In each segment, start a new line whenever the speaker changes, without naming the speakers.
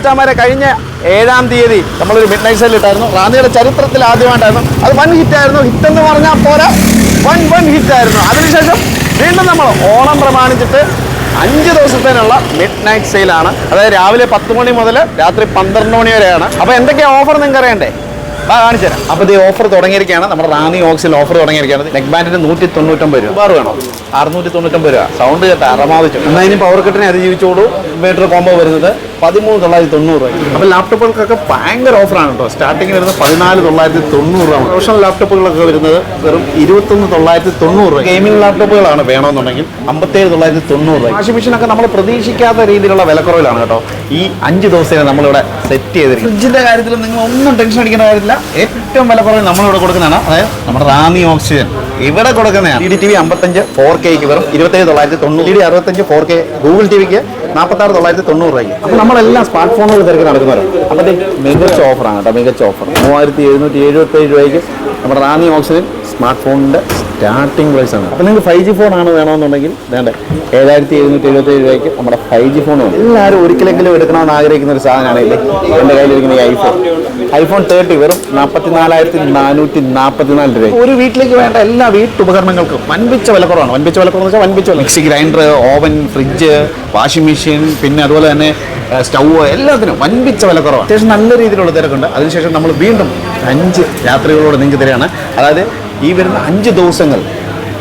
മച്ചാമാരെ കഴിഞ്ഞ ഏഴാം തീയതി നമ്മളൊരു മിഡ് നൈറ്റ് സെയിൽ ഇട്ടായിരുന്നു. റാന്നിയുടെ ചരിത്രത്തിൽ ആദ്യമായിട്ടായിരുന്നു. അത് വൺ ഹിറ്റ് ആയിരുന്നു. ഹിറ്റ് എന്ന് പറഞ്ഞാൽ പോരാ. വൺ വൺ ഹിറ്റ് ഹിറ്റായിരുന്നു അതിനുശേഷം വീണ്ടും നമ്മൾ ഓണം പ്രമാണിച്ചിട്ട് അഞ്ച് ദിവസത്തേനുള്ള മിഡ് നൈറ്റ് സെയിലാണ് അതായത് രാവിലെ പത്ത് മണി മുതൽ രാത്രി പന്ത്രണ്ട് മണി വരെയാണ്. അപ്പോൾ എന്തൊക്കെയാണ് ഓഫർ നിങ്ങൾക്ക് അറിയണ്ടേ കാണിച്ചു തരാം. അപ്പോൾ ഈ ഓഫർ തുടങ്ങിയിരിക്കുകയാണ്. നമ്മുടെ റാന്നി ഓക്സിൽ ഓഫർ തുടങ്ങിയിരിക്കുകയാണ്. നെക്ക് ബാൻഡിന് നൂറ്റി തൊണ്ണൂറ്റൊമ്പത് രൂപ. ബാർ വേണോ? അറുന്നൂറ്റി തൊണ്ണൂറ്റൊമ്പത് രൂപ. സൗണ്ട് കേട്ട അറമാവിച്ചു എന്നാൽ ഇനി പവർ കട്ടിനെ അതിജീവിച്ചോളൂ. ഇൻവേർട്ടർ കോംബോ വരുന്നത് പതിമൂന്ന് തൊള്ളായിരത്തി തൊണ്ണൂറ് രൂപ അപ്പോൾ ലാപ്ടോപ്പുകൾക്കൊക്കെ ഭയങ്കര ഓഫറാണ് കേട്ടോ. സ്റ്റാർട്ടിങ് വരുന്നത് പതിനാല് തൊള്ളായിരത്തി തൊണ്ണൂറ് രൂപ പ്രൊഫഷണൽ ലാപ്ടോപ്പുകളൊക്കെ വരുന്നത് വെറും ഇരുപത്തൊന്ന് തൊള്ളായിരത്തി തൊണ്ണൂറ് രൂപ ഗെയിമിംഗ് ലാപ്ടോപ്പുകളാണ് വേണമെന്നുണ്ടെങ്കിൽ അമ്പത്തേഴ് തൊള്ളായിരത്തി തൊണ്ണൂറ് രൂപ വാഷിംഗ് മെഷീനൊക്കെ നമ്മൾ പ്രതീക്ഷിക്കാത്ത രീതിയിലുള്ള വിലക്കുറവിലാണ് കേട്ടോ. ഈ അഞ്ച് ദിവസത്തെ നമ്മളിവിടെ സെറ്റ് ചെയ്തിരിക്കും ഫ്രിഡ്ജിന്റെ കാര്യത്തിൽ നിങ്ങൾ ഒന്നും ടെൻഷൻ അടിക്കേണ്ട കാര്യമില്ല. ഏറ്റവും വില വിലക്കുറവ് നമ്മളിവിടെ കൊടുക്കുന്നതാണ്. അതായത് നമ്മുടെ റാമി ഓക്സിജൻ. ഇവിടെ കൊടുക്കുന്നതാണ്. ഡി ടി വി അമ്പത്തഞ്ച് ഫോർ കെക്ക് വെറും ഇരുപത്തേഴ് തൊള്ളായിരത്തി തൊണ്ണൂറ്. ഡി അറുപത്തഞ്ച് ഫോർ കെ ഗൂഗിൾ ടി വിക്ക് നാൽപ്പത്താറ് തൊള്ളായിരത്തി തൊണ്ണൂറ് രൂപയ്ക്ക്. അപ്പോൾ നമ്മളെല്ലാം സ്മാർട്ട് ഫോണുകൾ തിരക്ക് നടക്കുന്നവരാണ് അപ്പോൾ മികച്ച ഓഫറാണ് കേട്ടോ മികച്ച ഓഫർ മൂവായിരത്തി എഴുന്നൂറ്റി എഴുപത്തേഴ് രൂപയ്ക്ക് നമ്മുടെ റാമി ഓക്സിജൻ സ്മാർട്ട് ഫോണിന്റെ സ്റ്റാർട്ടിംഗ് പ്രൈസ് ആണ്. അപ്പോൾ നിങ്ങൾക്ക് ഫൈവ് ജി ഫോൺ ആണ് വേണമെന്നുണ്ടെങ്കിൽ വേണ്ട? ഏഴായിരത്തി എഴുന്നൂറ്റി എഴുപത്തേഴ് രൂപയ്ക്ക് നമ്മുടെ ഫൈവ് ജി ഫോൺ വേണം എല്ലാവരും ഒരിക്കലെങ്കിലും എടുക്കണമെന്ന് ആഗ്രഹിക്കുന്ന ഒരു സാധനമാണ് ഇല്ലേ എന്റെ കയ്യിലിരിക്കുന്ന ഈ ഐഫോൺ ഐഫോൺ തേർട്ടി വെറും നാൽപ്പത്തി നാലായിരത്തി നാനൂറ്റി നാൽപ്പത്തിനാല് രൂപ ഒരു വീട്ടിലേക്ക് വേണ്ട എല്ലാ വീട്ടുപകരണങ്ങൾക്കും വൻപിച്ച വിലക്കുറവാണ്. വൻപിച്ച വിലക്കുറവെന്ന് വെച്ചാൽ വൻപിച്ച വില. Mixie grinder oven fridge washing machine പിന്നെ അതുപോലെ തന്നെ സ്റ്റൗവ് എല്ലാത്തിനും വൻപിച്ച വിലക്കുറവാണ്. അത്യാവശ്യം നല്ല രീതിയിലുള്ള തിരക്കുണ്ട്. അതിനുശേഷം നമ്മൾ വീണ്ടും അഞ്ച് രാത്രികളോട് നിങ്ങൾക്ക് തരികയാണ് അതായത് ഈ വരുന്ന അഞ്ച് ദിവസങ്ങൾ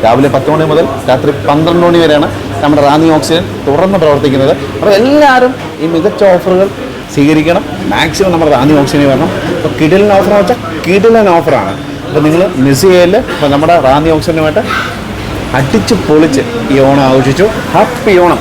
രാവിലെ പത്ത് മണി മുതൽ രാത്രി പന്ത്രണ്ട് മണി വരെയാണ് നമ്മുടെ റാന്നി ഓക്സിജൻ തുറന്ന് പ്രവർത്തിക്കുന്നത്. അപ്പോൾ എല്ലാവരും ഈ മികച്ച ഓഫറുകൾ സ്വീകരിക്കണം. മാക്സിമം നമ്മുടെ റാന്നി ഓക്സിജനിൽ വരണം. അപ്പോൾ കിടിലൻ ഓഫർ എന്ന് വെച്ചാൽ കിടിലൻ ഓഫറാണ്. അപ്പോൾ നിങ്ങൾ മിസ് ചെയ്യൽ നമ്മുടെ റാന്നി ഓക്സിജനുമായിട്ട് അടിച്ച് പൊളിച്ച് ഈ ഓണം ആഘോഷിച്ചു. ഹാപ്പി ഓണം.